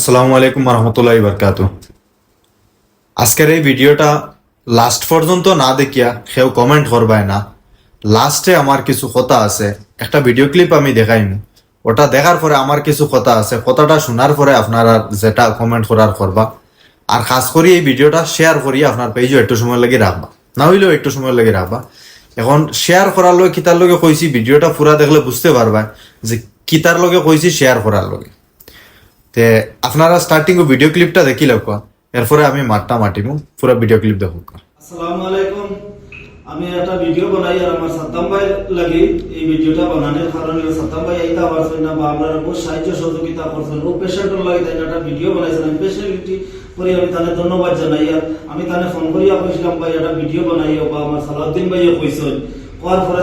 আসসালামু আলাইকুম রহমতুল্লাহ বরকাত আজকের এই ভিডিওটা লাস্ট পর্যন্ত না দেখিয়া কেউ কমেন্ট করবায় না। লাস্টে আমার কিছু কথা আছে, একটা ভিডিও ক্লিপ আমি দেখাইম। ওটা দেখার পরে আমার কিছু কথা আছে, কথাটা শোনার পরে আপনারা যেটা কমেন্ট করার করবা। আর খাস করে এই ভিডিওটা শেয়ার করি আপনার পেজও একটু সময় লাগে রাখবা। না হইলেও একটু সময় লাগে রাখবা। এখন শেয়ার করার লগে কিতার লগে কইছি, ভিডিওটা পুরা দেখলে বুঝতে পারবা যে কিতার লগে কইছি শেয়ার করার লগে। তে আপনারা স্টার্টিং ভিডিও ক্লিপটা দেখি লাগবা এরপরে আমি মাঠটা মাটিমু পুরো ভিডিও ক্লিপ দেখো আসসালামু আলাইকুম। আমি একটা ভিডিও বানাই আর আমার সাদ্দাম ভাই লাগি এই ভিডিওটা বানানোর কারণ সাদ্দাম ভাই আইতা পারছেন না বা আপনারা বহু সাহায্য সহযোগিতা করছেন, ও পেশেন্টের লাগি তাই একটা ভিডিও বানাইছেন। আমি পেশেন্টটি করে, আমি তানে ধন্যবাদ জানাই। আর আমি তানে ফোন করিয়া কইছিলাম ভাই, একটা ভিডিও বানাইও বা আমার সালাউদ্দিন ভাইয়া কইছেন। কোয়ার পরে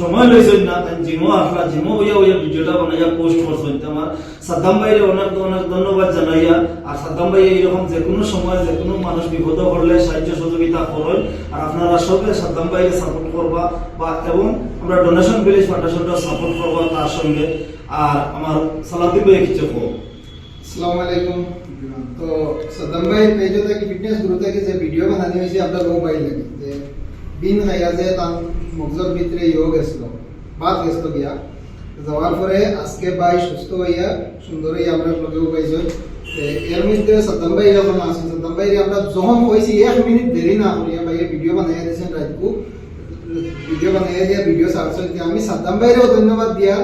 সময় লইছেন না, তাই জিমো আসলা জিমো হইয়া হইয়া ভিডিওটা বানাইয়া পোস্ট করছেন। আমার সাদ্দাম ভাইয়ের অনেক অনেক ধন্যবাদ জানাইয়া। আর সাদ্দাম ভাই এইরকম যে কোনো সময় যে কোনো মানুষ বিপদ করলে সাহায্য সহযোগিতা করেন। আর আপনারা সবে সাদ্দাম ভাইকে সাপোর্ট করবা বা এবং আমরা ডোনেশন ভিলেজ ফাউন্ডেশনটা সাপোর্ট করবা তার সঙ্গে। আর আমার সালাউদ্দিন ভাই কিছু কো। আসসালামু আলাইকুম। তো সদম ভাই পেজে থেকে ফিটনেস গ্রুপ থেকে যে ভিডিও বানানি হয়েছে আপনার মোবাইল লাগে যে বিন খাইয়া যে তার মগজর ভিতরে ইয়ে গেছিল বাদ গেছিল গিয়া। যাওয়ার পরে আজকে ভাই সুস্থ হইয়া সুন্দর হইয়া আমরা লগেও পাইছো। এর মধ্যে সদম ভাই যখন আসেন সদম ভাই আমরা যখন কইছি এক মিনিট দেরি না করিয়া ভাই ভিডিও বানাইয়া দিয়েছেন রাতকু ভিডিও বানাইয়া দিয়া ভিডিও ছাড়ছেন আমি সাদ্দাম ভাইরেও ধন্যবাদ দিয়া।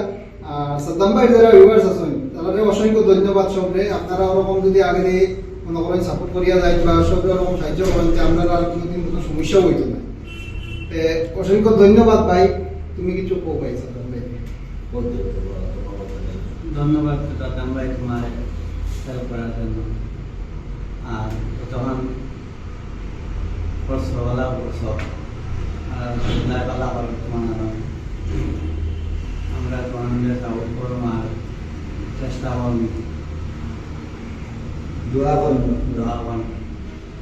সাদ্দাম ভাই যারা ভিউয়ার্স আছেন তাদের অসংখ্য ধন্যবাদ সবরে আপনারা ওরকম যদি আগে দিয়ে মনে করেন সাপোর্ট করিয়া যায় বা সবরে ওরকম সাহায্য করেন যে আপনারা আর কোনোদিন কোনো সমস্যাও হইতো না অসংখ্য ধন্যবাদ ভাই তুমি কিছু কো ভাই ধন্যবাদ দাদা ভাই তোমার হেল্প করার জন্য। আর যখন প্রশ্নওয়ালা বলছ আর লাইবালা বল তোমার আমরা তোমাদের সাপোর্ট করব আর চেষ্টা করব। দোয়া করুন দোয়া করব।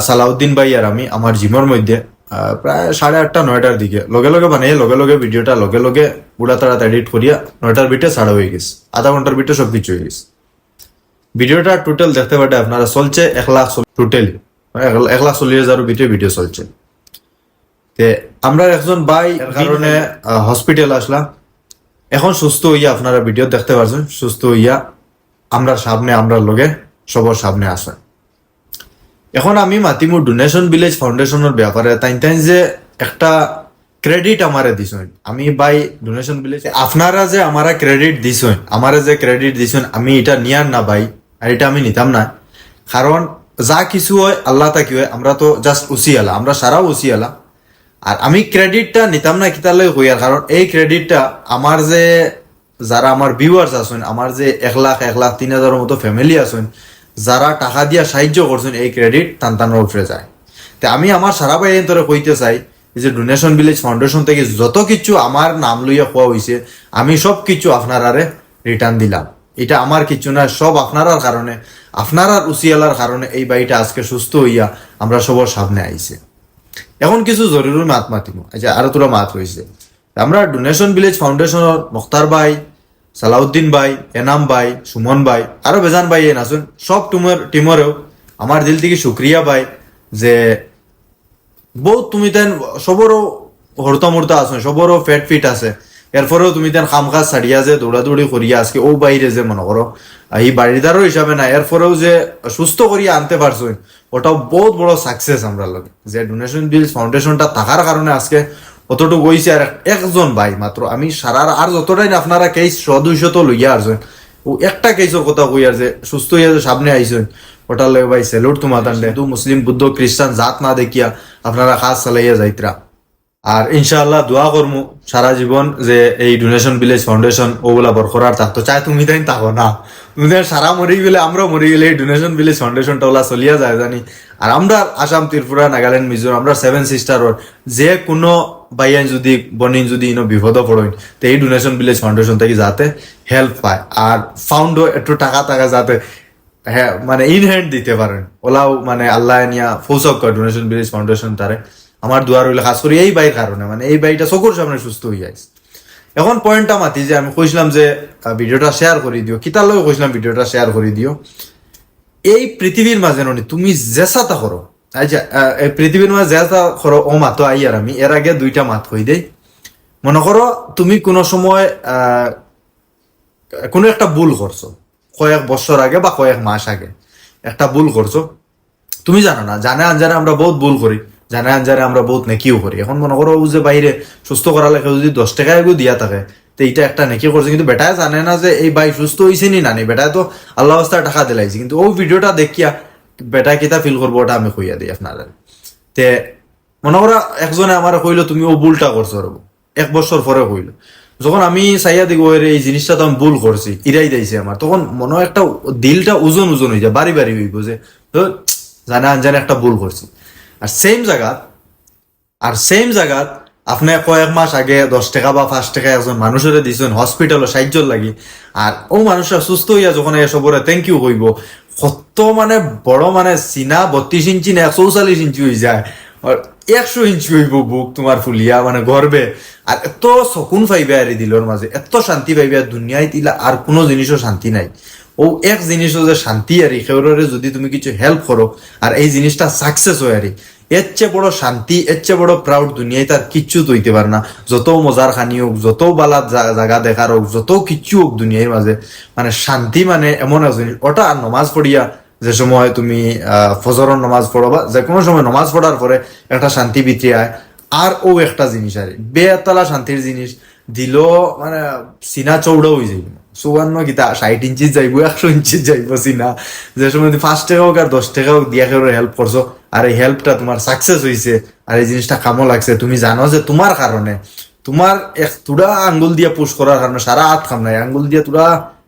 সালাউদ্দিন ভাই আর আমি আমার জিমের মধ্যে আহ, প্রায় সাড়ে আটটা নয়টার দিকে। লগে লগে বানিয়ে লগে লগে ভিডিওটা লগে লগে পুরা তাড়া এডিট করিয়া নয়টার বিটে ছাড়া হয়ে গেছে। আধা ঘণ্টার বিটে সব কিছু হয়ে গেছে। ভিডিওটা টোটাল দেখতে পারে আপনারা চলছে এক লাখ টোটালি এক লাখ চল্লিশ হাজার বিটে ভিডিও চলছে। তে আমরা একজন ভাই এর কারণে হসপিটাল আসলাম। এখন সুস্থ হইয়া আপনারা ভিডিও দেখতে পারছেন সুস্থ হইয়া আমরা সামনে আমরা লগে সবার সামনে আসেন এখন আমি মাতিমু ডোনেশন ভিলেজ ফাউন্ডেশনের ব্যাপারে তাই তাই যে একটা ক্রেডিট আমারে দিছেন। আমি বাই ডোনেশন ভিলেজ আপনারা যে আমারা ক্রেডিট দিছেন আমারে যে ক্রেডিট দিছেন, আমি এটা নিয়ার না ভাই আর এটা আমি নিতাম না। কারণ যা কিছু হয়, আল্লাহ তাকি হয়, আমরা তো জাস্ট উসিয়ালা আমরা সারাও উসিয়ালা আর আমি ক্রেডিটটা নিতাম না কিতালে হইয়ার কারণ এই ক্রেডিটটা আমার যে যারা আমার ভিউয়ার্স আছেন আমার যে এক লাখ এক লাখ, তিন হাজারের মতো ফ্যামিলি আছেন যারা টাকা দিয়া সাহায্য করছেন এই ক্রেডিট টান টানোর উপরে যায়। তে আমি আমার সারা বাইরে তোরে কইতে চাই যে ডোনেশন ভিলেজ ফাউন্ডেশন থেকে যত কিছু আমার নাম লইয়া খোয়া হয়েছে আমি সব কিছু আপনারারে রিটার্ন দিলাম। এটা আমার কিছু না, সব আপনারার কারণে আপনারার উসিয়ালার কারণে এই বাড়িটা আজকে সুস্থ হইয়া আমরা সবার সামনে আইছে। এখন কিছু জরুরি মাত মাতিব আচ্ছা আরও তোরা মাত রয়েছে আমরা ডোনেশন ভিলেজ ফাউন্ডেশনের মুখতার ভাই সালাউদ্দিন ভাই, এনাম ভাই, সুমন ভাই, আরও বেজান ভাই এন আসুন। সব টিমের টিমরেও আমার দিল থেকে শুক্রিয়া ভাই যে বহুত তুমি তেন সবরও হরতা মরতা আছো সবরও ফেট ফিট আছে। এরপরেও তুমি তেন খাম কাজ ছাড়িয়া যে দৌড়াদৌড়ি করিয়া আজকে ও বাইরে যে মনে করো এই বাড়িদারও হিসাবে না এরপরেও যে সুস্থ করিয়া আনতে পারছ ওটাও বহুত বড় সাকসেস আমরা লগে। যে ডোনেশন বিলস ফাউন্ডেশনটা থাকার কারণে আজকে অতটুকু হয়েছে আর একজন ভাই মাত্র। আমি সারা আর যতটাই না আপনারা কেস সদস্য তো লইয়া আসছেন ও একটা কেসের কথা কই আর যে সুস্থ হইয়া সামনে আইসেন ওটার লগে ভাই সেলুট তোমার মুসলিম বুদ্ধ খ্রিস্টান জাত না দেখিয়া আপনারা কাজ চালাইয়া যাইতরা। আর ইনশাআল্লাহ দোয়া করমু সারা জীবন যে এই ডোনেশন ভিলেজ ফাউন্ডেশন ওগুলা বরকরার থাকতো চাই তুমি তাই থাকো না। তুমি সারা মরি গেলে আমরা মরি গেলে এই ডোনেশন ভিলেজ ফাউন্ডেশনটা ওলা চলিয়া যায় জানি। আর আমরা আসাম, ত্রিপুরা নাগাল্যান্ড মিজোরাম, আমরা সেভেন সিস্টারর যে কোনো বাইয়ান যদি, বনিন যদি ইনো বিপদ পড়েন, তো এই ডোনেশন ভিলেজ ফাউন্ডেশন থেকে যাতে হেল্প পায়। আর ফাউন্ডও একটু টাকা টাকা যাতে হ্যাঁ মানে ইন হ্যান্ড দিতে পারেন। ওলাও মানে আল্লাহ নিয়া ফৌসক ডোনেশন ভিলেজ ফাউন্ডেশন তারে। আমার দুয়ার হইলে খাস করে, এই বাইর কারণে মানে এই বাইটা চকুর সামনে সুস্থ হয়ে যায় এখন পয়েন্টটা মাতি যে, আমি কইছিলাম যে ভিডিওটা শেয়ার করে দিও। কিতার লগে কইছিলাম ভিডিওটা শেয়ার করে দিও। এই পৃথিবীর মাঝে ননি, তুমি জেসাতা করো। আচ্ছা এই পৃথিবীর মাঝে জেসা করো, ও মাতো আই আর আমি, এর আগে দুইটা মাত কই দেই। মনে করো, তুমি কোনো সময় কোনো একটা ভুল করছ, কয়েক বছর আগে বা কয়েক মাস আগে, একটা ভুল করছ। তুমি জানো না, জানে আনজানে আমরা বহুত ভুল করি। জানে আনজানে আমরা বহুত নেকিও করি এখন মনে করো যে বাইরে সুস্থ করার লেখা যদি দশ টাকা এগো দিয়া থাকে, তো এইটা একটা নেকি করছে। কিন্তু বেটায় জানে না যে এই ভাই সুস্থ হয়েছে নি নানি। বেটায় তো আল্লাহ অবস্থায় টাকা দিলাইছে। কিন্তু ও ভিডিওটা দেখিয়া বেটায় কিতা ফিল করব ওটা আমি কইয়া দিই আপনাদের। তে মনে করো একজনে আমার কইলো, তুমি ও ভুলটা করছ এক বছর পরে কইলো। যখন আমি চাইয়া দিব এই জিনিসটা তো আমি ভুল করছি ইরাই দিয়েছে আমার তখন মনে একটা দিলটা ওজন ওজন হয়ে যায় বাড়ি বাড়ি হইব যে জানে আনজানে একটা ভুল করছি আর সেম জায়গা আর সেম জায়গাত আপনি কয়েক মাস আগে দশ টাকা বা পাঁচ টাকা একজন মানুষের দিছেন হসপিটালও সাহায্য লাগি। আর ও মানুষরা সুস্থ হইয়া যখন এসবরে থ্যাংক ইউ কইব, কত মানে বড় মানে সিনা বত্রিশ ইঞ্চি না একশো চল্লিশ ইঞ্চি হয়ে যায়। আর একশো ইঞ্চি হইব বুক তোমার ফুলিয়া মানে গর্বে। আর এত চকুন পাইবে আর দিলর মাঝে এত শান্তি পাইবে আর দুনিয়ায় দিলা আর কোনো জিনিসও শান্তি নাই। ও এক জিনিসও যে শান্তি আর সেওরে যদি তুমি কিছু হেল্প করো আর এই জিনিসটা সাকসেস হয় আর। এর চেয়ে বড় শান্তি এর চেয়ে বড় প্রাউড দুনিয়ায় তার কিচ্ছু তৈতে পারে না। যত মজার খানি হোক যত বালাত জা- জায়গা দেখার হোক যত কিচ্ছু হোক দুনিয়ার মাঝে মানে শান্তি মানে এমন এক জিনিস। ওটা আর নমাজ পড়িয়া যে সময় তুমি আহ, ফজরের নমাজ পড়ো বা যে কোনো সময় নমাজ পড়ার পরে একটা শান্তি বিত্রি আয়। আর ও একটা জিনিস আর বেতলা শান্তির জিনিস দিল মানে সিনা চৌড়া হয়ে যাইব চৌয়ান্ন কিতা ষাট ইঞ্চি যাইব, একশো ইঞ্চি যাইব সিনা যে সময় পাঁচ টাকা হোক আর দশ টাকা হোক দিয়া কেউ হেল্প করছ আর এই হেল্পটা তোমার সাকসেস হয়েছে আর এই জিনিসটা কামো লাগছে। তুমি জানো যে তোমার কারণে তোমার এক তুড়া আঙ্গুল দিয়ে পুশ করার কারণে সারা হাত খাম নাই। আঙ্গুল দিয়ে তুড়া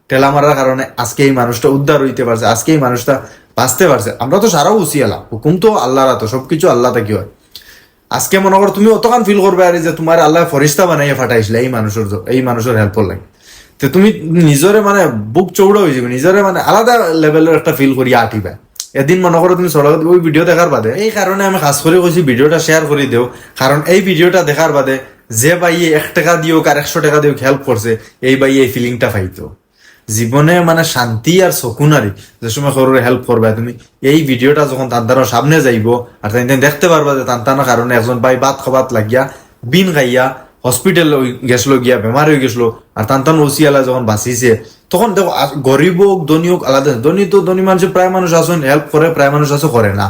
ঠেলা মারার কারণে আজকে এই মানুষটা উদ্ধার হইতে পারছে আজকে এই মানুষটা বাঁচতে পারছে আমরা তো সারাও উচিয়ালা হুকুম তো আল্লাহর তো সবকিছু আল্লাহ থেকে হয় আজকে মনে করো তুমি অতখান ফিল করবে আর যে তোমার আল্লাহ ফরিস্তা বানাইয়া ফাটাইছিলে এই মানুষের এই মানুষের হেল্প লাগে। তো তুমি নিজরে মানে বুক চৌড়া হয়ে যাবে নিজরে মানে আলাদা লেভেলের একটা ফিল করিয়া আটিবা এদিন মনে করো তুমি সড়ক ওই ভিডিও দেখার বাদে, এই কারণে আমি খাস করে কইছি ভিডিওটা শেয়ার করে দেও কারণ এই ভিডিওটা দেখার বাদে যে ভাই এক টাকা দিও আর একশো টাকা দিও হেল্প করছে এই ভাই এই ফিলিংটা পাইতো জীবনে মানে শান্তি আর সকুনারি যে সময় সরুরে হেল্প করবে তুমি এই ভিডিওটা যখন তান্তানোর সামনে যাইব আর তাই দেখতে পারবা যে তান্তানোর কারণে একজন ভাই বাত খবাত লাগিয়া, বিন খাইয়া হসপিটাল গেছলো, গিয়া বেমার হয়ে গেছলো আর তান্তান ওসিয়ালা যখন বাঁচিছে, তখন দেখো গরিব হোক ধনী হোক আলাদা ধনী তো ধনী মানুষ প্রায় মানুষ আসুন হেল্প করে প্রায় মানুষ আছে করে না।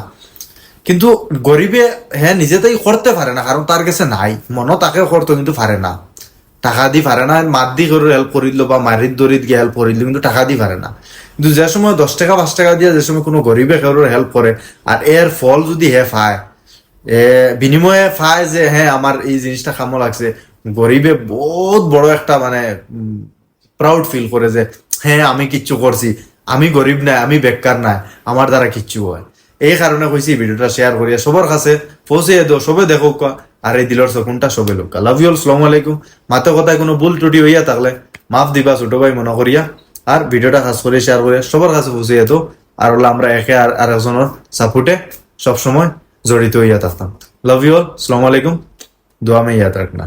কিন্তু গরিবে হ্যাঁ নিজে তাই করতে পারে না কারণ তার কাছে নাই। মনও তাকে করতো কিন্তু পারে না। টাকা দি পারে না, মাত দি করে হেল্প করিল বা মারিত দরিত গিয়ে হেল্প করিল কিন্তু টাকা দি পারে না। কিন্তু যে সময় দশ টাকা, পাঁচ টাকা দিয়ে, যে সময় কোনো গরিবে কারোর হেল্প করে আর এর ফল যদি হে পায় বিনিময়ে পায় যে হ্যাঁ আমার এই জিনিসটা কামো লাগছে। গরিবে বহুত বড় একটা মানে প্রাউড ফিল করে যে হ্যাঁ আমি কিচ্ছু করছি আমি গরিব নাই, আমি বেকার নাই আমার দ্বারা কিচ্ছু হয়। এই কারণে কইছি ভিডিওটা শেয়ার করিয়া সবার কাছে পৌঁছে দেও সবে দেখো আর এই দিলর সকুনটা সবে লোক। লাভ ইউ সালাম আলাইকুম মাতে কথায় কোনো ভুল ত্রুটি হইয়া থাকলে মাফ দিবা, ছোট ভাই, মনে করিয়া। আর ভিডিওটা খাস করে শেয়ার করিয়া সবার কাছে পৌঁছে যেত আর হলো আমরা একে আর আরেকজনের সাপোর্টে সবসময় জড়িত হইয়া থাকতাম লাভ ইউ সালাম আলাইকুম দোয়া মে ইয়াদ রাখনা